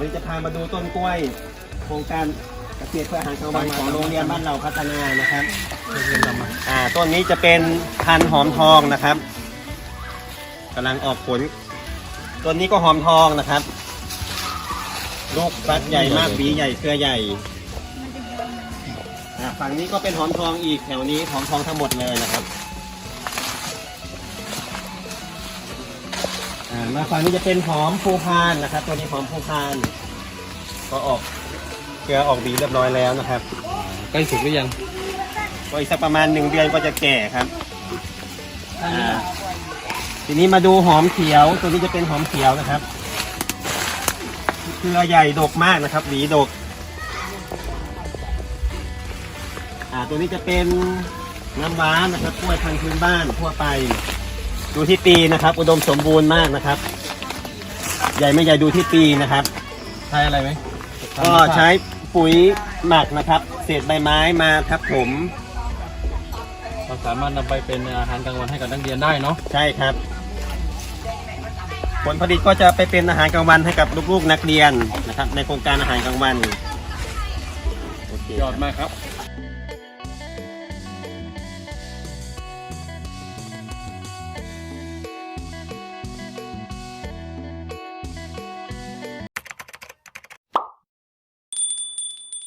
วิจะพามาดูต้นกล้วย โครงการเกษตรเพื่ออาหารกลางวันของโรงเรียนบ้านเราพัฒนานะครับอ่าต้นนี้จะเป็นพันธุ์หอมทองนะครับกำลังออกผลต้นนี้ก็หอมทองนะครับลูกฟักใหญ่มากหวีใหญ่เครือใหญ่อ่าฝั่งนี้ก็เป็นหอมทองอีกแถวนี้หอมทองทั้งหมดเลยนะครับ อ่ามาฝั่งนี้จะเป็นหอมภูพานนะครับ ตัวนี้หอมภูพาน ก็ออกเครือออกหวีเรียบร้อยแล้วนะครับ ใกล้สุกหรือยังก็อีกสักประมาณหนึ่งเดือนก็จะแก่ครับอ่าทีนี้มาดูหอมเขียว ตัวนี้จะเป็นหอมเขียวนะครับเครือใหญ่ดกมากนะครับหวีดก อ่าตัวนี้จะเป็นน้ำว้านะครับกล้วยพันธุ์พื้นบ้านทั่วไป ดูที่ปีนะครับ อุดมสมบูรณ์มากนะครับ ใหญ่ไม่ใหญ่ดูที่ปีนะครับ ใช้อะไรไหมก็ใช้ปุ๋ยหมักนะครับ เศษใบไม้มาทับถมเราสามารถนำไปเป็นอาหารกลางวันให้กับนักเรียนได้เนาะใช่ครับ ผลผลิตก็จะไปเป็นอาหารกลางวันให้กับลูกๆนักเรียนนะครับ ในโครงการอาหารกลางวันโอเคยอดมากครับค